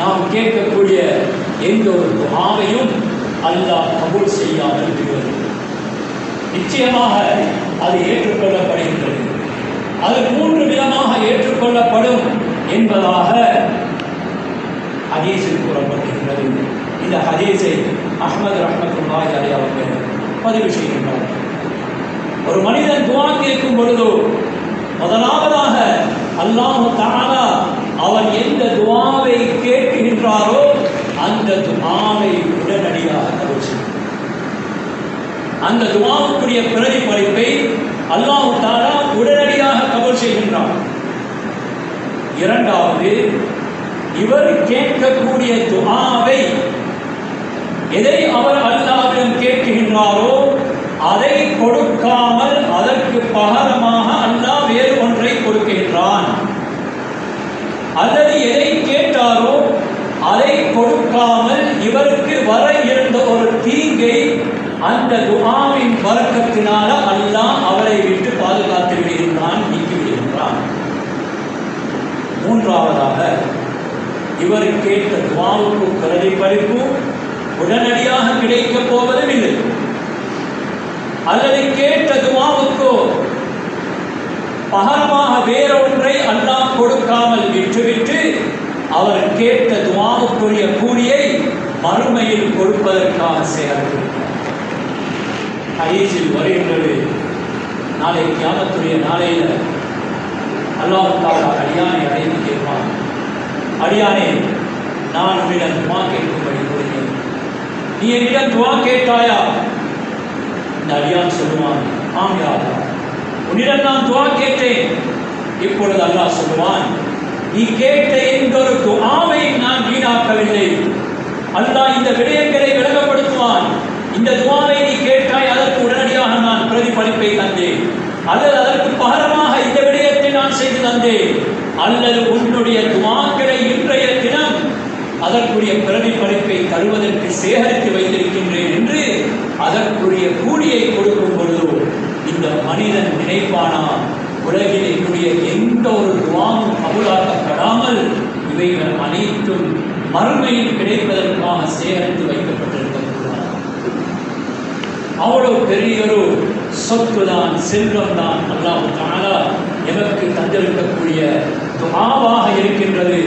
நாம் கேட்கக்கூடிய எந்த ஒரு துஆவையும் அல்லாஹ் கபூல் செய்யாமல் இருக்கிறது நிச்சயமாக அது ஏற்றுக்கொள்ளப்படுகின்றது. அது மூன்று விதமாக ஏற்றுக்கொள்ளப்படும் என்பதாக ஹதீஸில் கூறப்பட்டிருக்கிறது. இந்த ஹதீஸை அஹ்மது ரஹமத்துல்லாஹி அலி அவர்கள் பதிவு செய்கின்றார். ஒரு மனிதன் துவா கேட்கும் பொழுது முதலாவதாக அல்லாஹ் தானா அவன் எந்த துவாவை கேட்கின்றாரோ அந்த துவாவை உடனடியாக கபூல் அந்த துவாவுக்குரிய பிரதிபலிப்பை அல்லாஹ் தாலா உடனடியாக கவர் செய்கின்றான். இரண்டாவது இவர் கேட்கக்கூடிய துவாவை எதை அவர் அல்லாவிடம் கேட்கின்றாரோ அதை கொடுக்காமல் அதற்கு பகரமாக அல்லாஹ் வேறு ஒன்றை கொடுக்கின்றான் அல்லது எதை கேட்டாரோ அதை கொடுக்காமல் இவருக்கு வர இருந்த ஒரு தீங்கை அந்த துஆவின் வழக்கத்தினால அல்லாஹ் அவரை விட்டு பாதுகாத்து விடுகின்றான் நீக்கி விடுகின்றான் மூன்றாவதாக இவர் கேட்ட துவாவுக்கு பிரதிபலிப்பு உடனடியாக கிடைக்கப் போவதும் இல்லை. அல்லது கேட்ட துவாவுக்கோ பகரமாக வேறொன்றை அல்லாஹ் கொடுக்காமல் விற்றுவிட்டு அவர் கேட்ட துவாவுக்குரிய கூலியை மறுமையில் கொடுப்பதற்காக செயல்படுகிறார் ஹதீஸில் வருகின்றது நாளை கியாமத்துடைய நாளையில் அல்லாஹ் அடியானை அடைந்து கேட்பான். அடியானே நான் உன்னிடம் துவா கேட்கும்படி கூறினேன். நீ என்னிடம் துவா கேட்டாயா? இந்த அடியான் சொல்லுவான் ஆம் யாரா உன்னிடம் நான் துவா கேட்டேன். இப்பொழுது அல்லாஹ் சொல்லுவான் நீ கேட்ட எந்த ஒரு துஆவை நான் வீணாக்கவில்லை. அல்லாஹ் இந்த விடயங்களை விளங்கப்படுத்துவான் இந்த துவாவை நீ கேட்டாய் அதற்கு உடனடியாக நான் பிரதிபலிப்பை தந்தேன். அல்லது அதற்கு பகரமாக இந்த விடயத்தை நான் செய்து தந்தேன். அல்லது உன்னுடைய துவாக்களை அதற்குரிய பிறவி படிப்பை தருவதற்கு சேகரித்து வைத்திருக்கின்றேன் என்று அதற்குரிய கூலியை கொடுக்கும் பொழுது இந்த மனிதன் நினைப்பானா? உலகில் என்னுடைய எந்த ஒரு துவாவும் கபுலாக்கப்படாமல் இவைகள் அனைத்தும் மறுமையில் கிடைப்பதற்காக சேகரித்து வைக்கப்பட்டிருக்கக்கூடாது அவ்வளவு பெரிய ஒரு சொத்து தான் செல்வம் தான் அல்லாஹ் தாலா எமக்கு தந்திருக்கக்கூடிய துவாவாக இருக்கின்றது.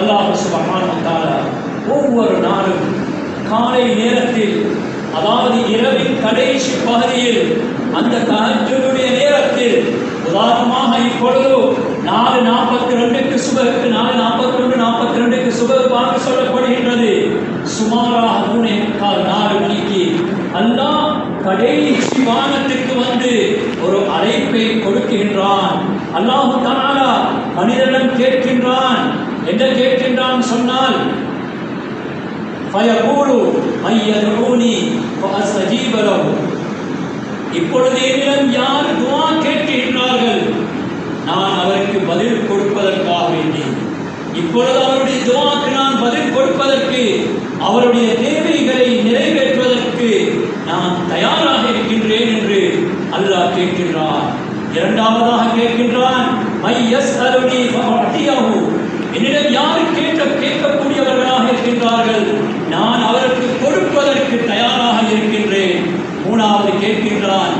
அல்லாஹ் சுபஹானஹு ஒவ்வொரு நாளும் காலை நேரத்தில் அதாவது இரவின் கடைசி பகுதியில் அந்த தகஜனுடைய நேரத்தில் உதாரணமாக இப்பொழுது நாலு நாற்பத்தி ரெண்டுக்கு சுபருக்கு நாலு நாற்பத்தி ரெண்டு நாற்பத்தி ரெண்டுக்கு சுபருக்காக சொல்லப்படுகின்றது. சுமாராக மூணே முக்கால் நாலு மணிக்கு அல்லாஹ் கடைசி வானத்திற்கு வந்து ஒரு அழைப்பை கொடுக்கின்றான். அல்லாஹு தாலா மனிதனிடம் கேட்கின்றான் என்ன கேட்கின்றான் சொன்னால் ஃபயகூலு மையதுஊனி ஃபஅஸ்தஜீப இப்பொழுது என்னிடம் யார் துவா கேட்கின்றார்கள்? நான் அவருக்கு பதில் கொடுப்பதற்காக வேண்டி. இப்பொழுது அவருடைய துவாக்கு நான் பதில் கொடுப்பதற்கு அவருடைய தேவைகளை நிறைவேற்றுவதற்கு நான் தயாராக இருக்கின்றேன் என்று அல்லாஹ் கேட்கின்றான். இரண்டாவதாக கேட்கின்றான் மை எஸ் அருணி என்னிடம் யார் கேட்க கேட்கக்கூடியவர்களாக இருக்கின்றார்கள். நான் அவருக்கு கொடுப்பதற்கு தயாராக இருக்கின்றேன். மூணாவது கேட்கின்றான்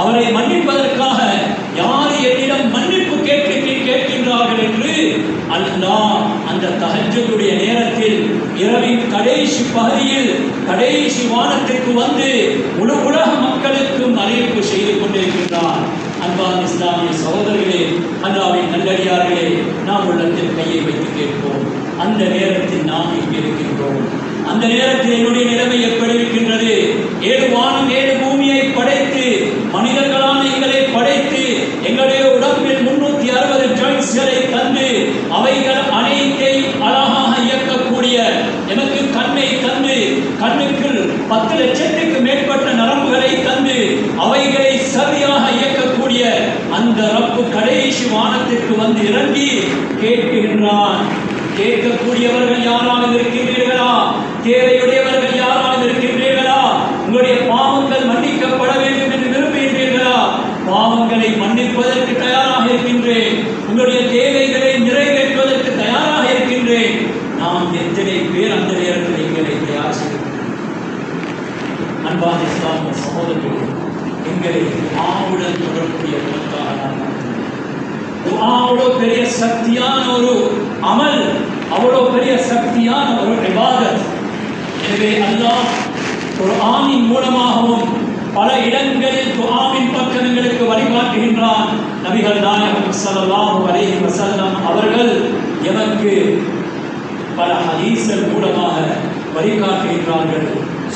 அவரை மன்னிப்பதற்காக யார் என்னிடம் மன்னிப்பு கேட்க கேட்கின்றார்கள் என்று அல்லாஹ் அந்த தஹஜ்ஜுடைய நேரத்தில் இரவின் கடைசி பகுதியில் கடைசி வானத்திற்கு வந்து முழு உலக மக்களுக்கும் அறிவிப்பு செய்து கொண்டு அன்பான் இஸ்லாமிய சகோதரர்களே அல்லாவின் நல்லடியார்களே நாம் உள்ளத்தில் கையை வைத்து கேட்போம். அந்த நேரத்தில் நாம் இங்கே இருக்கின்றோம். அந்த நேரத்தில் என்னுடைய நிலைமை எப்படி இருக்கின்றது? ஏழு வானம் ஏழு பூமியை படைத்து மனிதர்களான எங்களை படைத்து எங்களுடைய உடம்பில் முன்னூத்தி அறுபது ஜாயின்ஸ்களை தந்து அவைகள் கடைசி வானத்திற்கு வந்து இறங்கி கேட்கின்றான். கேட்கக்கூடியவர்கள் யாராலும் இருக்கின்றீர்களா? தேவையுடையவர்கள் யாராலும் இருக்கின்றீர்களா? உங்களுடைய பாவங்கள் மன்னிக்கப்பட வேண்டும் என்று விரும்புகின்றீர்களா? பாவங்களை மன்னிப்பதற்கு தயாராக இருக்கின்றேன். உங்களுடைய தேவைகளை நிறைவேற்றுவதற்கு தயாராக இருக்கின்றேன். நாம் எத்தனை பேர் அந்த நேரத்தில் எங்களை தயார் செய்கின்றோம் அன்பான இஸ்லாமிய சகோதரர்கள் எங்களை பாவுடன் தொடர்புடைய அவ்வளோ பெரிய சக்தியான ஒரு அமல் அவ்வளோ பெரிய சக்தியான ஒரு விவாதம் எனவே அல்லாஹ் ஒரு ஆமின் மூலமாகவும் பல இடங்களில் துஆவின் பக்கங்களுக்கு வழிகாட்டுகின்றான். நபிகள் நாயகம் ஸல்லல்லாஹு அலைஹி வஸல்லம் அவர்கள் எனக்கு பல ஹதீஸ்கள் மூலமாக வழிகாட்டுகின்றார்கள்.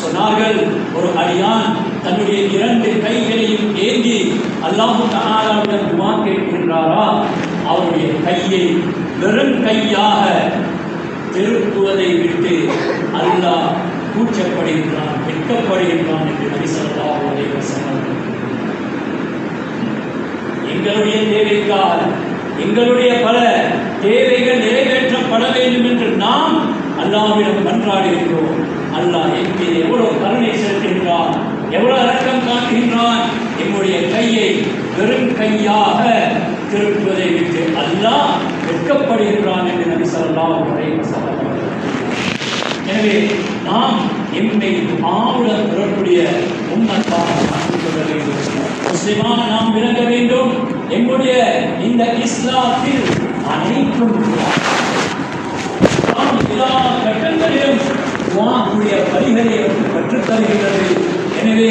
சொன்னார்கள் ஒரு அடியான் தன்னுடைய இரண்டு கைகளையும் ஏந்தி அல்லாஹு தஆலாவிடம் துவா கேட்கின்றாரா? அவருடைய கையை வெறும் கையாக திருப்புவதை விட்டு அல்லாஹ் கூச்சப்படுகின்றான் வெட்கப்படுகின்றான் என்று நபி ஸல்லல்லாஹு அலைஹி எங்களுடைய தேவைக்காக எங்களுடைய பல தேவைகள் நிறைவேற்றப்பட வேண்டும் என்று நாம் மன்றாடி இருக்கிறோம் அல்லாஹ் எங்கே எவ்வளவு கருணை செலுத்துகின்றான். எவ்வளவு அரக்கம் காட்டுகின்றான் எம்முடைய கையை வெறும் கையாக திருப்புவதை விட்டு அல்லாஹ் வெட்கப்படுகின்றான் என்று நபி சொல்லலாம் அலைஹி எனவே நாம் எம்மை ஆவுடன் தொடர்புடைய உம்மத்தாக கொள்ள வேண்டும். முஸ்லிமான நாம் விளங்க வேண்டும். எங்களுடைய இந்த இஸ்லாத்தில் அனைத்தும் நாம் எல்லா கட்டங்களிலும் துவாக்குடைய வழிகளை எனக்கு கற்றுத் தருகிறது எனவே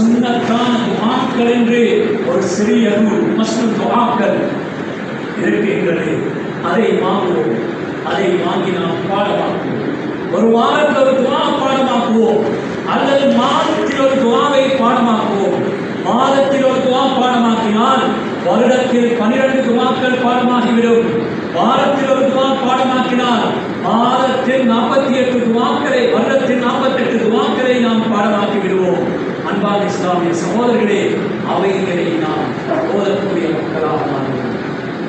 சுண்ணத்தான துவாக்கள் என்று ஒரு சிறிய நூல் மஸ்லிம் துவாக்கள் இருக்கின்றது அதை வாங்குவோம். அதை வாங்கி நாம் பாடமாக்குவோம். ஒரு வாரத்தில் ஒரு துவா பாடமாக்குவோம். அல்லது மாதத்தில் ஒரு துவாவை பாடமாக்குவோம். மாதத்தில் ஒரு துவா பாடமாக்கினால் வருடத்தில் பனிரெண்டு துவாக்கள் பாடமாகிவிடும். வாரத்தில் ஒரு துவா பாடமாக்கினால் மாதத்தில் நாற்பத்தி எட்டு துவாக்களை வருடத்தில் நாற்பத்தி எட்டு துவாக்களை நாம் பாடமாக்கி விடுவோம் அன்பான இஸ்லாமிய சகோதரர்களே அவைகளை நாம் ஓதக்கூடிய மக்களாக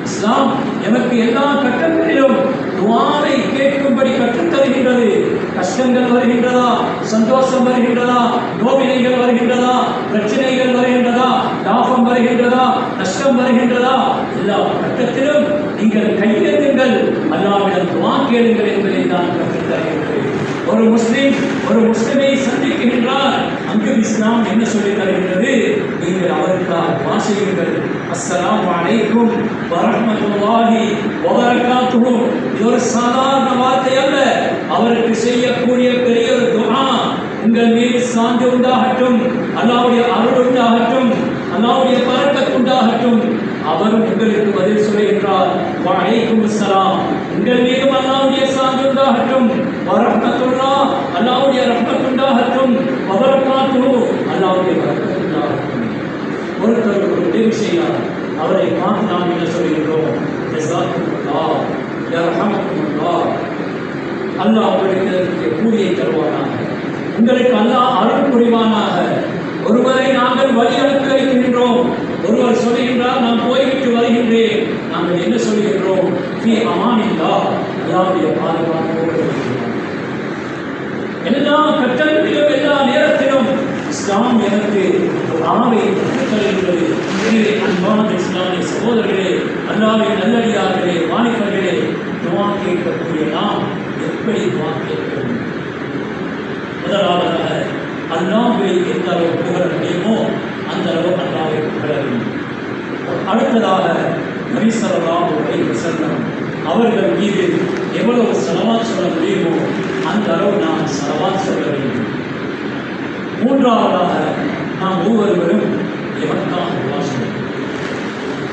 இஸ்லாம் எமக்கு எல்லா கட்டங்களிலும் துவாரை கேட்கும்படி கற்றுத் தருகின்றது கஷ்டங்கள் வருகின்றதா? சந்தோஷம் வருகின்றதா? நோவினைகள் வருகின்றதா? பிரச்சனைகள் வருகின்றதா? லாபம் வருகின்றதா? நஷ்டம் வருகின்றதா? எல்லா கட்டத்திலும் நீங்கள் கையெழுங்கள் அல்லாவிடம் துவா கேளுங்கள் என்பதை நான் கற்றுத்தருகின்றேன். ஒரு முஸ்லிம் ஒரு முஸ்லிமை சந்திக்கின்றார். அங்கு இஸ்லாம் என்ன சொல்லி தருகின்றது? நீங்கள் அவருக்காக துவா செய்யுங்கள் அஸ்ஸலாமு அலைக்கும் வரஹ்மத்துல்லாஹி வபரகாத்துஹு. இது ஒரு சாதாரண வார்த்தை அல்ல. அவருக்கு செய்யக்கூடிய பெரிய ஒரு துணா உங்கள் மீது சாந்தி உண்டாகட்டும் அல்லாவுடைய அருள் உண்டாகட்டும் அல்லாவுடைய பரக்கத் உண்டாகட்டும். அவரும் உங்களுக்கு பதில் சொல்லுகின்றார். வலைக்கும் அஸ்ஸலாம். உங்கள் மீதும் அல்லாவுடைய சாந்தி உண்டாகட்டும். வரஹ்மத்துல்லா அல்லாஹ்வுடைய ரஹ்மத் உண்டாகட்டும் வபரகாத்துஹு அல்லாஹ்வுடைய பரக்கத் ஒருத்தர் ஒரு உதவி செய்யார் அவரை பார்த்து நாம் என்ன சொல்கிறோம் ஜஸாக்குமுல்லாஹ் யர்ஹமுக்குமுல்லாஹ் அல்லாஹ் உங்களுக்கு பூஜையை கூலியை தருவானாக. உங்களுக்கு அல்லாஹ் அருள் புரிவானாக. ஒருவரை நாங்கள் வழி அனுப்பி வைக்கின்றோம் ஒருவர் சொல்லுகின்றார் நான் போய்விட்டு வருகின்றேன். நாங்கள் என்ன சொல்லுகின்றோம் ஃபி அமானில்லா அல்லாஹ்வுடைய பாதுகாப்போடு எல்லா கட்டங்களிலும் எல்லா நேரத்திலும் இஸ்லாம் எனக்கு ஆவை கட்டளையிடுவது எனவே அன்பான இஸ்லாமிய சகோதரர்களே அல்லாவின் நல்லடியார்களே வாணிபர்களே துவா கேட்கக்கூடிய நாம் எப்படி துவா கேட்கிறோம் முதலாவதாக அல்லாவை எந்த அளவு புகழ முடியுமோ அந்த அளவு அல்லாவை புகழ வேண்டும். அடுத்ததாக நபிசல்லாஹு அலைஹி செல்லம் அவர்கள் மீது எவ்வளவு செலவா சொல்ல முடியுமோ அந்த அளவு நாம் சவால் சொல்ல வேண்டும். மூன்றாவதாக நாம் ஒவ்வொருவரும் எவனுக்காக வாசம்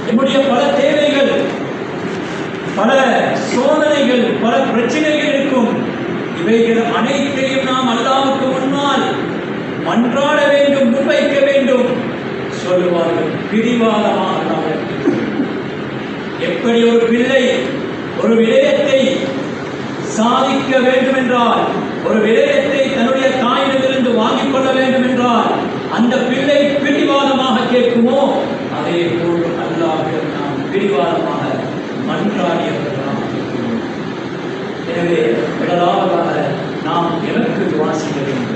நம்முடைய பல தேவைகள் பல சோதனைகள் பல பிரச்சனைகள் இருக்கும். இவைகள் அனைத்தையும் நாம் அல்லாவுக்கு முன்னால் மன்றாட வேண்டும் முன்வைக்க வேண்டும் சொல்லுவார்கள். பிடிவாதமாக எப்படி ஒரு பிள்ளை ஒரு விடயத்தை சாதிக்க வேண்டும் என்றால் ஒரு விடயத்தை தன்னுடைய தாயிடத்திலிருந்து வாங்கிக் கொள்ள வேண்டும் என்றால் அந்த பிள்ளை பிடிவாதமாக கேட்குமோ? அதே போல் அல்லாவிடம் நாம் பிடிவாதமாக மன்றாடியவர்களாக எனவே முதலாவதாக நாம் எனக்கு வாசிக்க வேண்டும்?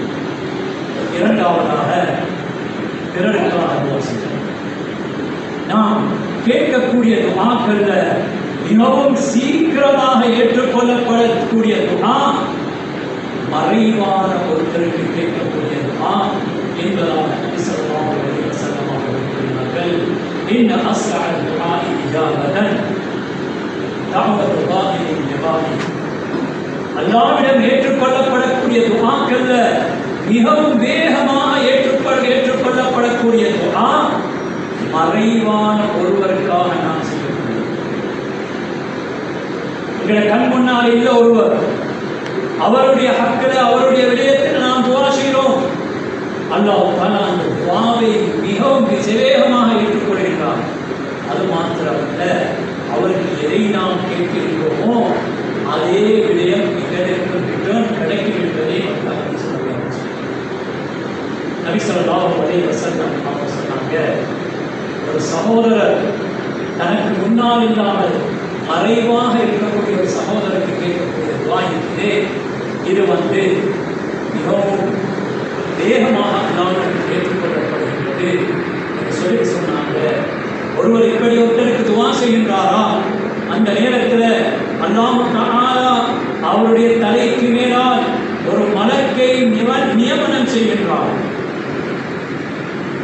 இரண்டாவதாக பிறருக்காக வாசிக்க நாம் கேட்கக்கூடிய துவாக்கள்ல மிகவும் சீக்கிரமாக ஏற்றுக்கொள்ளப்படக்கூடிய துஆ மறைவான ஒருத்தருக்கு கேட்கக்கூடிய துஆ என்பதாக நபி ஸல்லல்லாஹு அலைஹி வஸல்லம் அவர்கள் கூறினார்கள். இன்ன அஸ்ரஅ துஆ இஜாபதன் தஅவத்து தாஹிரின் ஜவாஹி அல்லாவிடம் ஏற்றுக்கொள்ளப்படக்கூடிய துஆக்கள்ல மிகவும் வேகமாக ஏற்றுக்கொள்ள ஏற்றுக்கொள்ளப்படக்கூடிய துஆ மறைவான ஒருவருக்காக நாம் செய்யக்கூடிய எங்களை கண் முன்னால் இல்லை ஒருவர். அவருடைய ஹக்கில் அவருடைய விடயத்தில் நாம் துவா செய்கிறோம். அல்லாஹ் தாலா அந்த துவாவை மிகவும் விசேகமாக ஏற்றுக்கொள்கிறார் அது மாத்திரமல்ல அவருக்கு எதை நாம் கேட்கிறோமோ அதே விடயம் எங்களுக்கு ரிட்டர்ன் கிடைக்கும் என்பதை மக்கள் சொல்லுவாங்க நபி அவங்க சொன்னாங்க ஒரு சகோதரர் தனக்கு முன்னால் இல்லாமல் மறைவாக இருக்கக்கூடிய ஒரு சகோதரருக்கு கேட்கக்கூடிய துவா இருக்குது. இது வந்து மிகவும் வேகமாக அல்லாஹ்விடம் ஏற்றுக்கொள்ளப்படுகின்றது என்று சொல்லி சொன்னாங்க. ஒருவர் இப்படி ஒருத்தருக்கு துவா செய்கின்றாரா அந்த நேரத்தில் அல்லாமல் அவருடைய தலைக்கு மேலால் ஒரு மலக்கை நியமனம் செய்கின்றார்.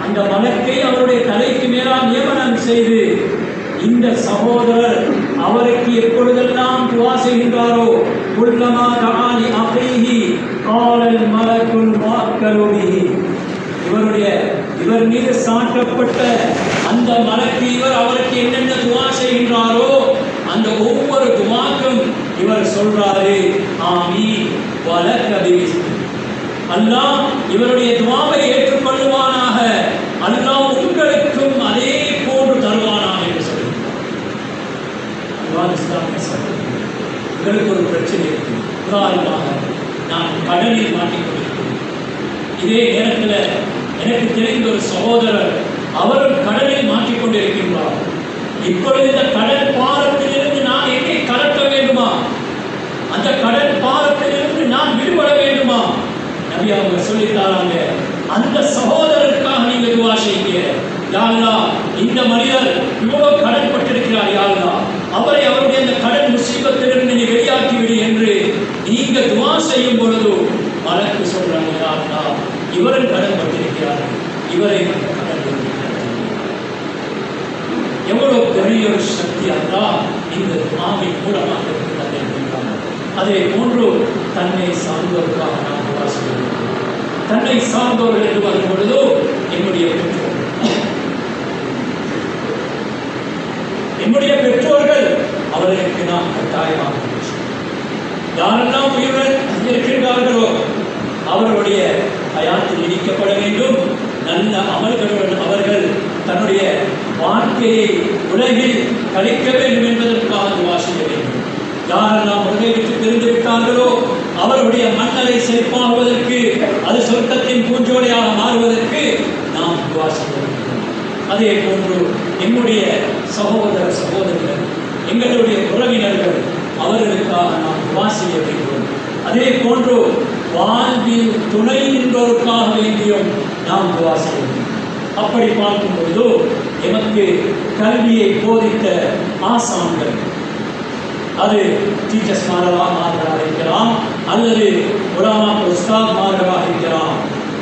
அந்த மலக்கை அவருடைய தலைக்கு மேலால் நியமனம் செய்து இந்த சகோதரர் அவருக்கு எப்பொழுதெல்லாம் துவா செய்கின்றாரோ குல்லமா தகாலி அகைஹி காலல் மலக்குல் வாக்கலுபிஹி இவருடைய இவர் மீது சாட்டப்பட்ட அந்த மலக்கு இவர் அவருக்கு என்னென்ன துவா செய்கின்றாரோ அந்த ஒவ்வொரு துவாக்கும் இவர் சொல்றாரு ஆமி வலக்கபி. அல்லாஹ் இவருடைய துவாவை ஏற்றுக்கொள்ளுவானாக அல்லாஹ் உங்களுக்கும் அதே போன்று தருவானாக என்று சொல்லுகிறார் அல்லாஹ் இஸ்லாமிய சகோதரர்களே, உங்களுக்கு ஒரு பிரச்சனை இருக்கு உதாரணமாக நான் கடலில் மாட்டிக்கொண்டிருக்கிறேன் இதே நேரத்தில் எனக்கு தெரிந்த ஒரு சகோதரர் அவரும் கடலில் மாற்றிக்கொண்டிருக்கின்றார் இப்பொழுது இந்த கடல் பாரத்திலிருந்து நான் எங்கே கலக்க வேண்டுமா? அந்த கடல் பாரத்திலிருந்து நான் விடுபட வேண்டுமா? நபி அவங்க சொல்லித்தாராங்க அந்த சகோதரருக்காக நீங்க துவா செய்யுங்க. இந்த மனிதர் இவ்வளவு கடன்பட்டிருக்கிறார் யா அவரை அவருடைய அந்த கடன் முசீபத்திலிருந்து நீ வெளியாக்கி விடு என்று நீங்க துவா செய்யும் பொழுது மலக்கு சொல்றாங்க யா இவரும் கடன்பட்டிருக்கிறார். இவரை அந்த கடன் எவ்வளவு பெரிய ஒரு சக்தி அல்லா இந்த துவாவின் மூலமாக இருக்கிறது என்கின்றார் அதே போன்று தன்னை சார்ந்தோருக்காக நாம் துவா தன்னை சார்ந்தவர்கள் என்று வரும் பொழுதோ என்னுடைய பெற்றோர். என்னுடைய பெற்றோர்கள் அவர்களுக்கு நாம் கட்டாயமாக யாரெல்லாம் உயிருடன் இருக்கின்றார்களோ அவர்களுடைய ஹயாத்தில் இடிக்கப்பட வேண்டும். நல்ல அமல்களுடன் அவர்கள் தன்னுடைய வாழ்க்கையை உலகில் கழிக்க வேண்டும் என்பதற்காக துவா செய்ய வேண்டும். யாரெல்லாம் உலகை விட்டு பிரிந்து விட்டார்களோ அவர்களுடைய மண்ணலை செழிப்பாகுவதற்கு அது சொர்க்கத்தின் பூஞ்சோலையாக மாறுவதற்கு நாம் துவா செய்ய வேண்டும். அதே போன்று என்னுடைய சகோதர சகோதரிகள் எங்களுடைய உறவினர்கள் அவர்களுக்காக நாம் துவா செய்ய வேண்டும். அதே போன்று வாழ்வில் துணை நின்றோருக்காக வேண்டியும் நாம் துவா செய்ய வேண்டும். அப்படி பார்க்கும் பொழுது எமக்கு கல்வியை போதித்த ஆசான்கள். அது டீச்சர்ஸ் மாணவராக மாணவராக இருக்கலாம். அல்லது உலாமா உஸ்தாத் மாணவராக இருக்கலாம்.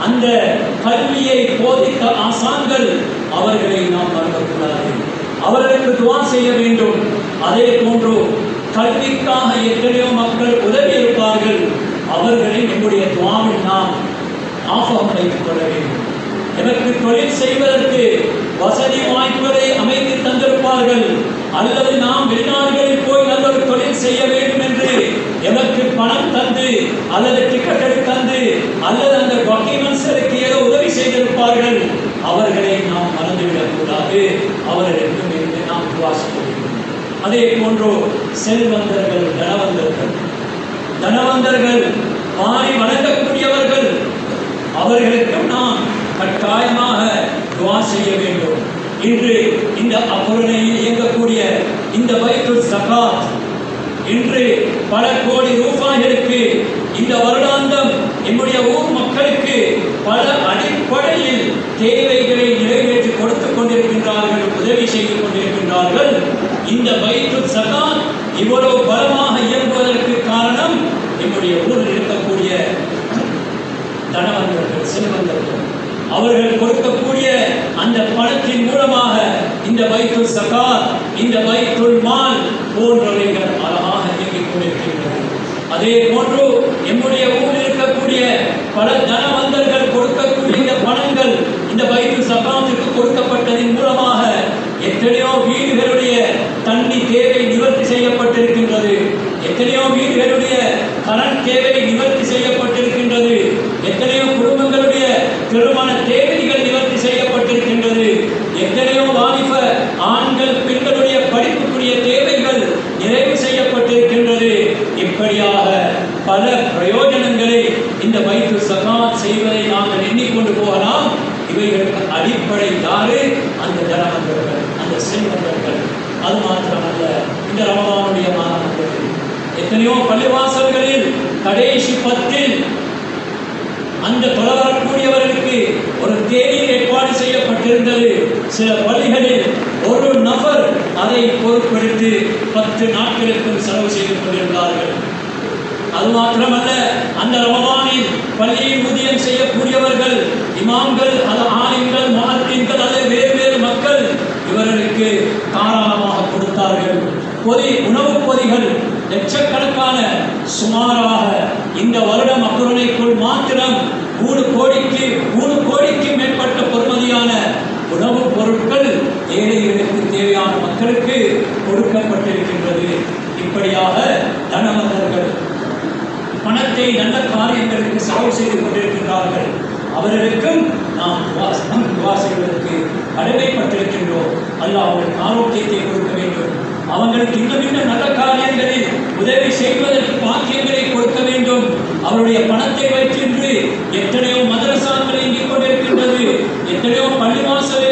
அந்த கல்வியை போதித்த ஆசான்கள் அவர்களை நாம் மறக்கக்கூடாது. அவர்களுக்கு துவா செய்ய வேண்டும். அதே போன்று கல்விக்காக எத்தனையோ மக்கள் உதவி இருப்பார்கள். அவர்களை நம்முடைய துவாவில் நாம் ஞாபகம் வைத்துக் கொள்ள வேண்டும். எனக்கு தொழில் செய்வதற்கு வசதி வாய்ப்புகளை அமைத்து தந்திருப்பார்கள். அல்லது நாம் வெளிநாடுகளில் போய் நல்ல ஒரு தொழில் செய்ய வேண்டும் என்று எமக்கு பணம் தந்து அல்லது டிக்கெட் தந்து அல்லது அந்த டாக்குமெண்ட்ஸ்களுக்கு ஏதோ உதவி செய்திருப்பார்கள். அவர்களை நாம் மறந்துவிடக் கூடாது அவர்களுக்கும் இருந்து நாம் துவா வேண்டும். அதே போன்றோ செல்வந்தர்கள் தனவந்தர்கள். தனவந்தர்கள் மாறி வணங்கக்கூடியவர்கள் அவர்களுக்கும் நாம் கட்டாயமாக துவா செய்ய வேண்டும். இன்று இந்த அபுரணையில் இயங்கக்கூடிய இந்த பைத்துல் சகாத் இன்று பல கோடி ரூபாய்களுக்கு இந்த வருடாந்தம் என்னுடைய ஊர் மக்களுக்கு பல அடிப்படையில் தேவைகளை நிறைவேற்றி கொடுத்துக் கொண்டிருக்கின்றார்கள் உதவி செய்து கொண்டிருக்கின்றார்கள். இந்த பைத்துல் சகாத் அவர்கள் கொடுக்கக்கூடிய அந்த பணத்தின் மூலமாக இந்த பைத்துல் சகாத் இந்த பைத்துல் மால் போன்றவைகள் அழகாக இயங்கிக் கொண்டிருக்கின்றன. அதே போன்று எம்முடைய ஊரில் இருக்கக்கூடிய பல தனவந்தர்கள் கொடுக்கக்கூடிய இந்த பணங்கள் இந்த பைத்துல் சகாத்திற்கு கொடுக்கப்பட்டதின் மூலமாக எத்தனையோ வீடுகளுடைய தண்ணி தேவை நிவர்த்தி செய்யப்பட்டிருக்கின்றது. எத்தனையோ வீடுகளுடைய கரண்ட் தேவை நிவர்த்தி செய்யப்பட்டிருக்கின்றது. எத்தனையோ திருமண தேவைகள் நிவர்த்தி செய்யப்பட்டிருக்கின்றது. எத்தனையோ வாலிப ஆண்கள் பெண்களுடைய படிப்புக்குரிய தேவைகள் நிறைவு செய்யப்பட்டிருக்கின்றது. இப்படியாக பல பிரயோஜனங்களை இந்த வயிற்று சகாத் செய்வதை நாங்கள் எண்ணிக்கொண்டு போகலாம். இவைகளுக்கு அடிப்படை யாரு? அந்த தனவந்தர்கள் அந்த செல்வந்தர்கள் அது மாத்திரமல்ல இந்த ரமதானுடைய மாதம் வந்தது எத்தனையோ பள்ளிவாசல்களில் கடைசி பத்தில் அந்த தொழவரக்கூடியவர்களுக்கு இருந்தது. சில பள்ளிகளில் ஒரு நபர் அதை பொறுப்பெடுத்து பத்து நாட்களுக்கும் செலவு செய்து கொண்டிருந்தார்கள். அது மாத்திரமல்ல அந்த ரமபானில் பள்ளியை ஊதியம் செய்யக்கூடியவர்கள் இமாம்கள் அது ஆலிம்கள் மகத்தீன்கள் அது வேறு வேறு மக்கள் இவர்களுக்கு தாராளமாக கொடுத்தார்கள். பொதி உணவு பொதிகள் லட்சக்கணக்கான சுமாராக இந்த வருடம் அக்குரணைக்குள் மாத்திரம் மூணு கோடிக்கு மூணு கோடிக்கு மேற்பட்ட பொறுமதியான உணவுப் பொருட்கள் ஏழைகளுக்கு தேவையான மக்களுக்கு கொடுக்கப்பட்டிருக்கின்றது. இப்படியாக தனவந்தர்கள் பணத்தை நல்ல காரியங்களுக்கு செலவு செய்து கொண்டிருக்கின்றார்கள். அவர்களுக்கும் நாம் துவா- நம் துவா கடமைப்பட்டிருக்கின்றோம். அல்ல அவர்களுக்கு ஆரோக்கியத்தை கொடுக்க வேண்டும். அவங்களுக்கு இன்னும் இன்னும் நல்ல காரியங்களில் உதவி செய்வதற்கு பாக்கியங்களை கொடுக்க வேண்டும். அவருடைய பணத்தை வைத்திருந்து எத்தனையோ மதரசாக்கள் இயங்கிக் கொண்டிருக்கின்றது. எத்தனையோ பள்ளி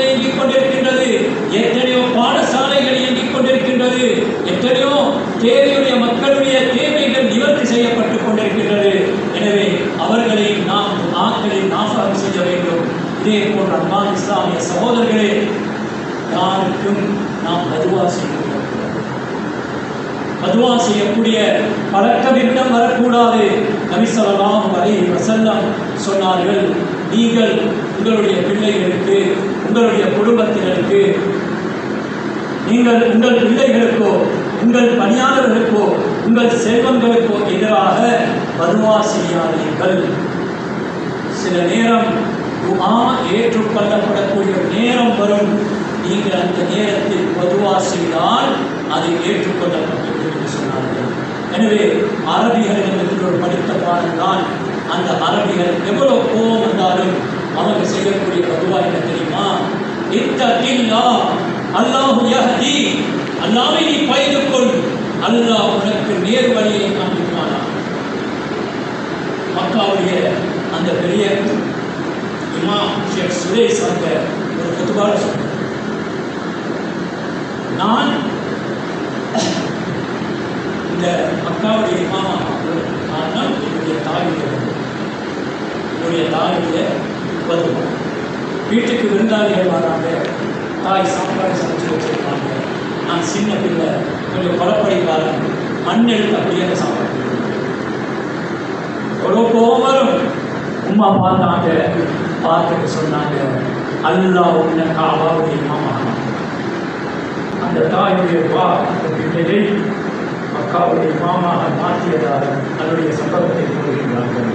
இயங்கிக் கொண்டிருக்கின்றது எத்தனையோ பாடசாலைகள் இயங்கிக் கொண்டிருக்கின்றது எத்தனையோ தேவையுடைய மக்களுடைய தேவைகள் நிவர்த்தி செய்யப்பட்டுக் கொண்டிருக்கின்றது எனவே அவர்களை நாம் ஆக்களில் நாசம் செய்ய வேண்டும் இதே போன்ற அன்பான் இஸ்லாமிய சகோதரர்களே யாருக்கும் நாம் பதுவா செய்யக்கூடாது. பதுவா செய்யக்கூடிய பழக்கவிட்டம் வரக்கூடாது. நபிசல்லாம் வரை வசல்லம் சொன்னார்கள் நீங்கள் உங்களுடைய பிள்ளைகளுக்கு உங்களுடைய குடும்பத்தினருக்கு நீங்கள் உங்கள் பிள்ளைகளுக்கோ உங்கள் பணியாளர்களுக்கோ உங்கள் செல்வங்களுக்கோ எதிராக பதுவா செய்யாதீர்கள். சில நேரம் துஆ ஏற்றுக்கொள்ளப்படக்கூடிய நேரம் வரும். நீங்கள் அந்த நேரத்தில் பதுவா செய்தால் அதை ஏற்றுக்கொள்ளப்பட்டது என்று சொன்னார்கள். எனவே அரபிகளிடத்தில் ஒரு படித்த பாடம் தான். அந்த அரபிகள் எவ்வளவு கோபம் வந்தாலும் அவங்க செய்யக்கூடிய பதுவா என்ன தெரியுமா? இத்தகில்லா அல்லாஹு யஹதி அல்லாஹ்வை நீ பயந்து கொள். அல்லாஹ் உனக்கு நேர் வழியை காண்பிப்பானா மக்காவுடைய அந்த பெரிய இமாம் ஷேக் சுரேஷ் அந்த ஒரு குத்துபால சொன்னார் நான் இந்த மக்காவுடைய இமாமா நான் என்னுடைய தாயுடைய என்னுடைய தாயுடைய வருவோம் வீட்டுக்கு விருந்தாளிகள் வராங்க. தாய் சாப்பாடு சமைச்சு வச்சிருப்பாங்க. நான் சின்ன பிள்ளை கொஞ்சம் கொலப்படிக்காரன் மண் எடுத்து அப்படியே அந்த சாப்பாடு எவ்வளோ கோபம் உமா பார்த்தாங்க பார்த்துட்டு சொன்னாங்க அல்லாஹ் உன்னை காவாவுடைய மாமா அந்த தாயுடைய வா அந்த பிள்ளையை மக்காவுடைய மாமாக மாற்றியதாக அதனுடைய சம்பவம்